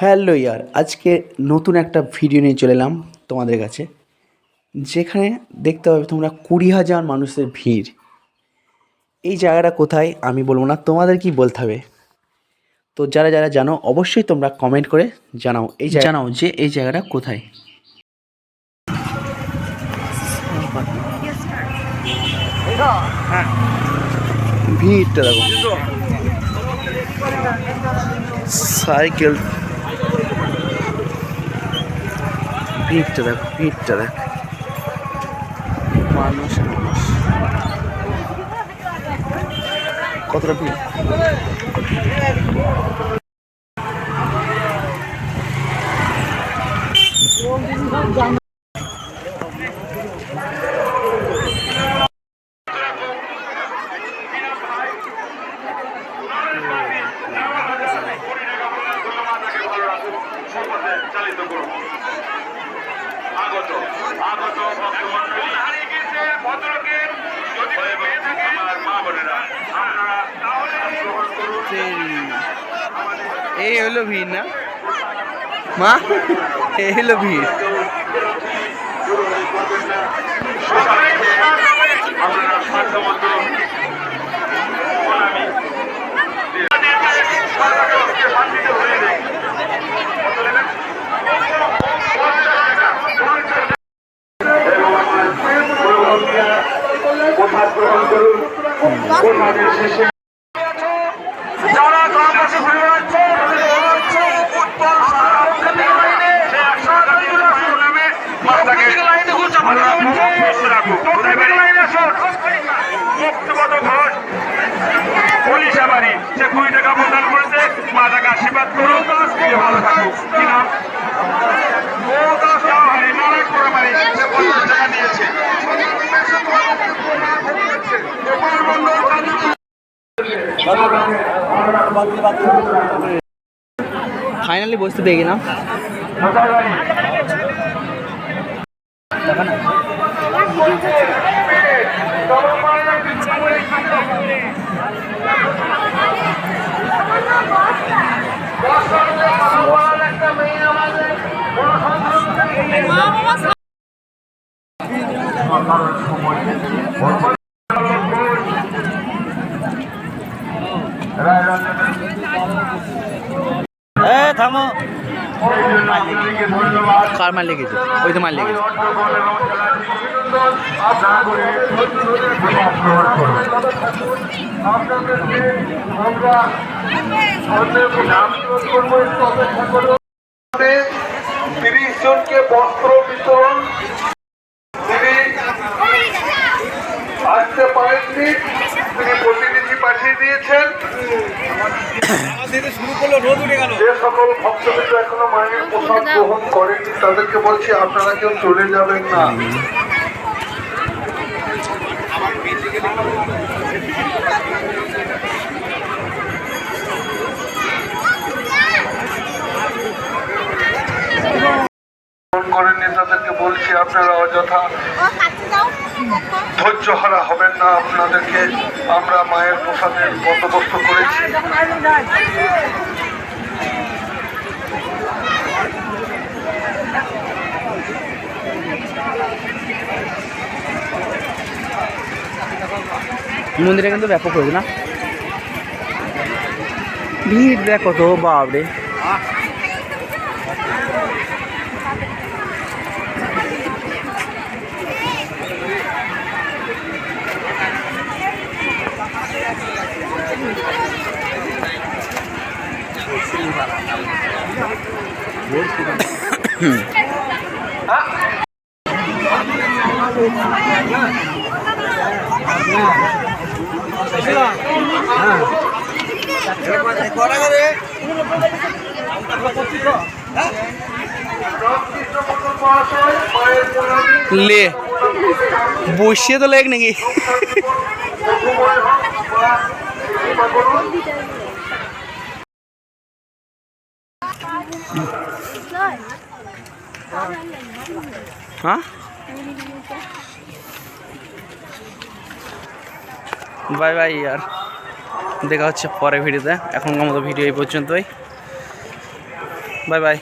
Hello ইয়ার, আজকে নতুন একটা ভিডিও নিয়ে চলে এলাম তোমাদের কাছে, যেখানে দেখতে পাবে তোমরা কুড়ি হাজার মানুষের ভিড়। এই জায়গাটা কোথায় আমি বলব না, তোমাদের কি বলতে হবে? তো যারা যারা জানো, অবশ্যই তোমরা কমেন্ট করে জানাও, এই জানাও যে এই জায়গাটা কোথায়। ভিড়টা দেখো। সাইকেল। ভিড়টা দেখো ভিড়টা দেখ। মানুষ মানুষ। কতটা ভিড়? চালিত করুন আগত আগত ভক্তমণ্ডলী হারিয়ে গেছে ভদ্রলোকের যদি আমার মা বোনেরা আপনারা তাহলে গ্রহণ করুন। এই হলো ভিড় না? মা? এই হলো ভিড়। আপনারা প্রসাদ গ্রহণ করুন। প্রসাদের শেষে যারা গ্রামবাসী ঘুরে বেড়াচ্ছে টাকা ঘোষ সে কুড়ি প্রদান করেছে মাতাকে আশীর্বাদ করুন ভালো থাকুক। কি নাম? ফাইনালি বসতে পেয়ে গেলাম এ থামো। কার মার লেগেছে ওই তো মার লেগেছে তিরিশ জনকে বস্ত্র সকল ভক্তবৃন্দ এখনও মায়ের প্রসাদ গ্রহণ করেনি তাদেরকে বলছি আপনারা কেউ চলে যাবেন না। করেননি তাদেরকে বলছি আপনারা অযথা ধৈর্য হারা হবেন না আপনাদেরকে আমরা মায়ের প্রসাদের বন্দোবস্ত করেছি। মন্দিরে কিন্তু ব্যাপক হয়েছে না ভিড় দেখ কত বাবরে হুম লে। বসিয়ে তো লেগ নাকি? হ্যাঁ? বাই বাই আর দেখা হচ্ছে পরে ভিডিওতে। এখনকার মতো ভিডিও এই পর্যন্তই। Bye bye.